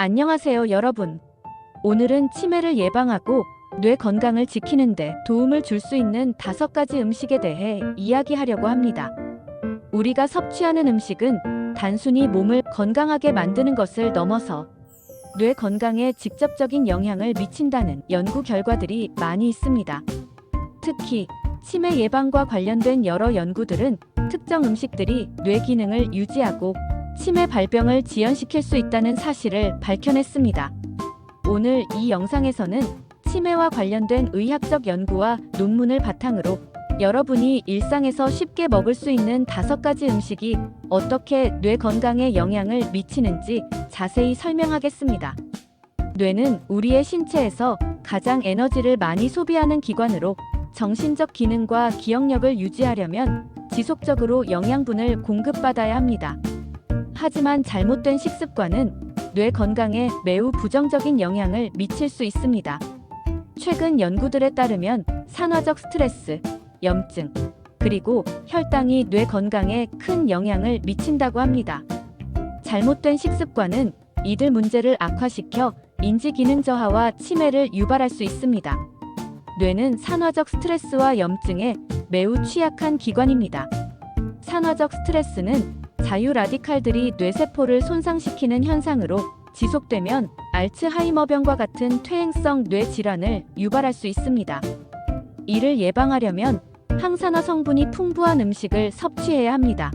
안녕하세요, 여러분. 오늘은 치매를 예방하고 뇌 건강을 지키는데 도움을 줄 수 있는 다섯 가지 음식에 대해 이야기하려고 합니다. 우리가 섭취하는 음식은 단순히 몸을 건강하게 만드는 것을 넘어서 뇌 건강에 직접적인 영향을 미친다는 연구 결과들이 많이 있습니다. 특히 치매 예방과 관련된 여러 연구들은 특정 음식들이 뇌 기능을 유지하고 치매 발병을 지연시킬 수 있다는 사실을 밝혀냈습니다. 오늘 이 영상에서는 치매와 관련된 의학적 연구와 논문을 바탕으로 여러분이 일상에서 쉽게 먹을 수 있는 다섯 가지 음식이 어떻게 뇌 건강에 영향을 미치는지 자세히 설명하겠습니다. 뇌는 우리의 신체에서 가장 에너지를 많이 소비하는 기관으로 정신적 기능과 기억력을 유지하려면 지속적으로 영양분을 공급받아야 합니다. 하지만 잘못된 식습관은 뇌 건강에 매우 부정적인 영향을 미칠 수 있습니다. 최근 연구들에 따르면 산화적 스트레스, 염증, 그리고 혈당이 뇌 건강에 큰 영향을 미친다고 합니다. 잘못된 식습관은 이들 문제를 악화시켜 인지 기능 저하와 치매를 유발할 수 있습니다. 뇌는 산화적 스트레스와 염증에 매우 취약한 기관입니다. 산화적 스트레스는 자유 라디칼들이 뇌세포를 손상시키는 현상으로 지속되면 알츠하이머병과 같은 퇴행성 뇌 질환을 유발할 수 있습니다. 이를 예방하려면 항산화 성분이 풍부한 음식을 섭취해야 합니다.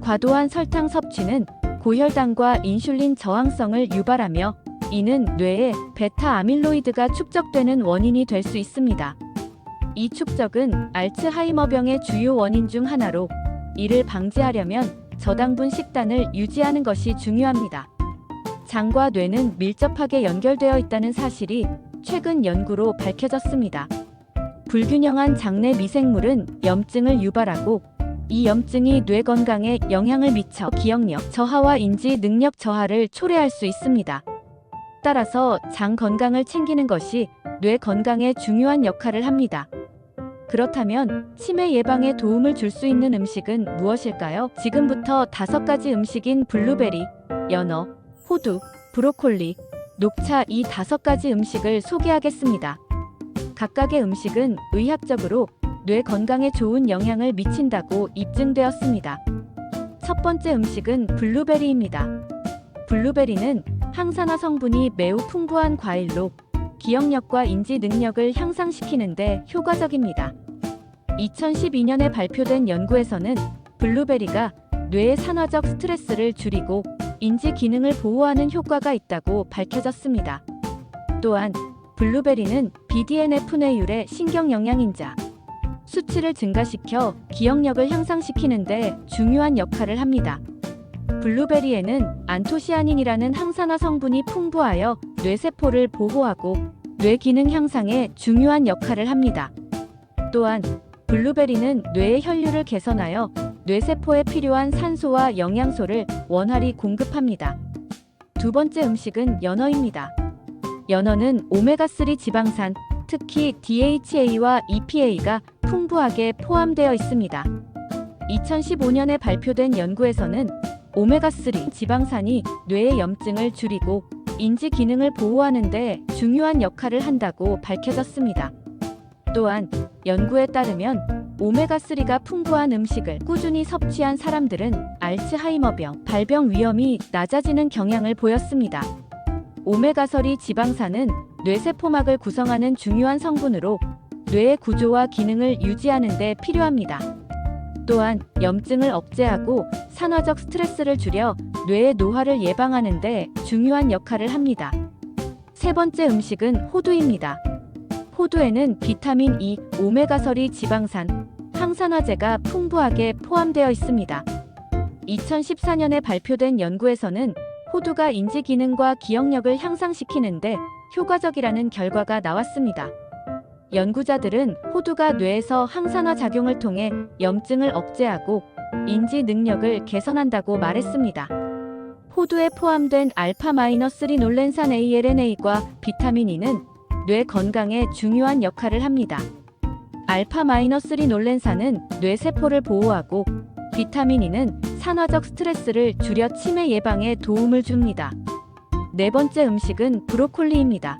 과도한 설탕 섭취는 고혈당과 인슐린 저항성을 유발하며 이는 뇌에 베타 아밀로이드가 축적되는 원인이 될 수 있습니다. 이 축적은 알츠하이머병의 주요 원인 중 하나로 이를 방지하려면 저당분 식단을 유지하는 것이 중요합니다. 장과 뇌는 밀접하게 연결되어 있다는 사실이 최근 연구로 밝혀졌습니다. 불균형한 장내 미생물은 염증을 유발하고 이 염증이 뇌 건강에 영향을 미쳐 기억력 저하와 인지 능력 저하를 초래할 수 있습니다. 따라서 장 건강을 챙기는 것이 뇌 건강에 중요한 역할을 합니다. 그렇다면 치매 예방에 도움을 줄 수 있는 음식은 무엇일까요? 지금부터 다섯 가지 음식인 블루베리, 연어, 호두, 브로콜리, 녹차 이 다섯 가지 음식을 소개하겠습니다. 각각의 음식은 의학적으로 뇌 건강에 좋은 영향을 미친다고 입증되었습니다. 첫 번째 음식은 블루베리입니다. 블루베리는 항산화 성분이 매우 풍부한 과일로 기억력과 인지 능력을 향상시키는데 효과적입니다. 2012년에 발표된 연구에서는 블루베리가 뇌의 산화적 스트레스를 줄이고 인지 기능을 보호하는 효과가 있다고 밝혀졌습니다. 또한 블루베리는 BDNF 뇌율의 신경 영양인자 수치를 증가시켜 기억력을 향상시키는데 중요한 역할을 합니다. 블루베리에는 안토시아닌이라는 항산화 성분이 풍부하여 뇌세포를 보호하고 뇌 기능 향상에 중요한 역할을 합니다. 또한 블루베리는 뇌의 혈류를 개선하여 뇌세포에 필요한 산소와 영양소를 원활히 공급합니다. 두 번째 음식은 연어입니다. 연어는 오메가3 지방산, 특히 DHA와 EPA가 풍부하게 포함되어 있습니다. 2015년에 발표된 연구에서는 오메가3 지방산이 뇌의 염증을 줄이고 인지 기능을 보호하는 데 중요한 역할을 한다고 밝혀졌습니다. 또한 연구에 따르면 오메가3가 풍부한 음식을 꾸준히 섭취한 사람들은 알츠하이머병 발병 위험이 낮아지는 경향을 보였습니다. 오메가설이 지방산은 뇌세포막을 구성하는 중요한 성분으로 뇌의 구조와 기능을 유지하는 데 필요합니다. 또한 염증을 억제하고 산화적 스트레스를 줄여 뇌의 노화를 예방하는 데 중요한 역할을 합니다. 세 번째 음식은 호두입니다. 호두에는 비타민 E, 오메가설이 지방산, 항산화제가 풍부하게 포함되어 있습니다. 2014년에 발표된 연구에서는 호두가 인지 기능과 기억력을 향상시키는데 효과적이라는 결과가 나왔습니다. 연구자들은 호두가 뇌에서 항산화 작용을 통해 염증을 억제하고 인지 능력을 개선한다고 말했습니다. 호두에 포함된 알파-3 놀렌산 ALNA과 비타민 E는 뇌 건강에 중요한 역할을 합니다. 알파-3 놀렌산은 뇌 세포를 보호하고 비타민 E는 산화적 스트레스를 줄여 치매 예방에 도움을 줍니다. 네 번째 음식은 브로콜리입니다.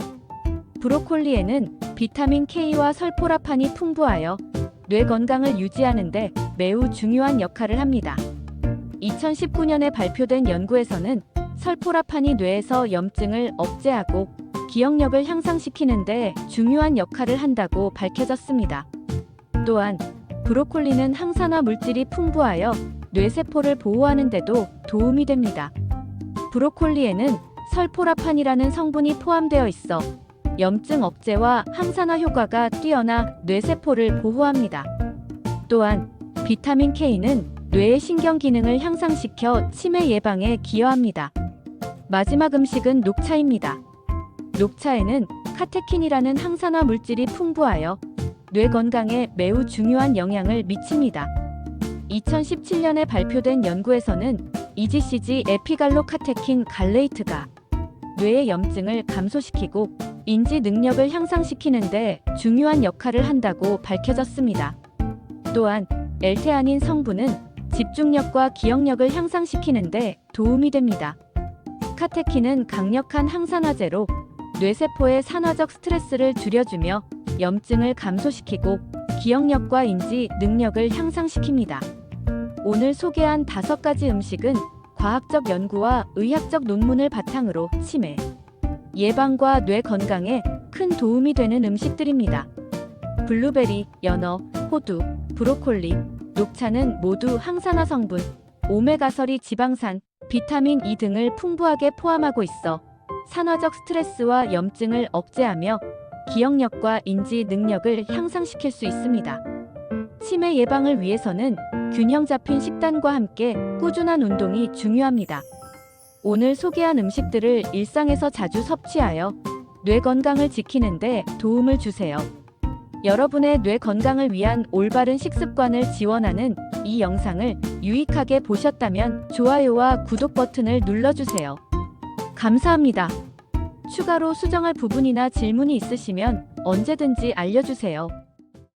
브로콜리에는 비타민 K와 설포라판이 풍부하여 뇌 건강을 유지하는데 매우 중요한 역할을 합니다. 2019년에 발표된 연구에서는 설포라판이 뇌에서 염증을 억제하고 기억력을 향상시키는데 중요한 역할을 한다고 밝혀졌습니다. 또한 브로콜리는 항산화 물질이 풍부하여 뇌세포를 보호하는 데도 도움이 됩니다. 브로콜리에는 설포라판이라는 성분이 포함되어 있어 염증 억제와 항산화 효과가 뛰어나 뇌세포를 보호합니다. 또한 비타민 K는 뇌의 신경 기능을 향상시켜 치매 예방에 기여합니다. 마지막 음식은 녹차입니다. 녹차에는 카테킨이라는 항산화 물질이 풍부하여 뇌 건강에 매우 중요한 영향을 미칩니다. 2017년에 발표된 연구에서는 EGCG 에피갈로카테킨 갈레이트가 뇌의 염증을 감소시키고 인지 능력을 향상시키는데 중요한 역할을 한다고 밝혀졌습니다. 또한 엘테아닌 성분은 집중력과 기억력을 향상시키는데 도움이 됩니다. 카테킨은 강력한 항산화제로 뇌세포의 산화적 스트레스를 줄여주며 염증을 감소시키고 기억력과 인지 능력을 향상시킵니다. 오늘 소개한 다섯 가지 음식은 과학적 연구와 의학적 논문을 바탕으로 치매, 예방과 뇌 건강에 큰 도움이 되는 음식들입니다. 블루베리, 연어, 호두, 브로콜리, 녹차는 모두 항산화 성분, 오메가설이 지방산, 비타민 E 등을 풍부하게 포함하고 있어 산화적 스트레스와 염증을 억제하며 기억력과 인지 능력을 향상시킬 수 있습니다. 치매 예방을 위해서는 균형 잡힌 식단과 함께 꾸준한 운동이 중요합니다. 오늘 소개한 음식들을 일상에서 자주 섭취하여 뇌 건강을 지키는데 도움을 주세요. 여러분의 뇌 건강을 위한 올바른 식습관을 지원하는 이 영상을 유익하게 보셨다면 좋아요와 구독 버튼을 눌러주세요. 감사합니다. 추가로 수정할 부분이나 질문이 있으시면 언제든지 알려주세요.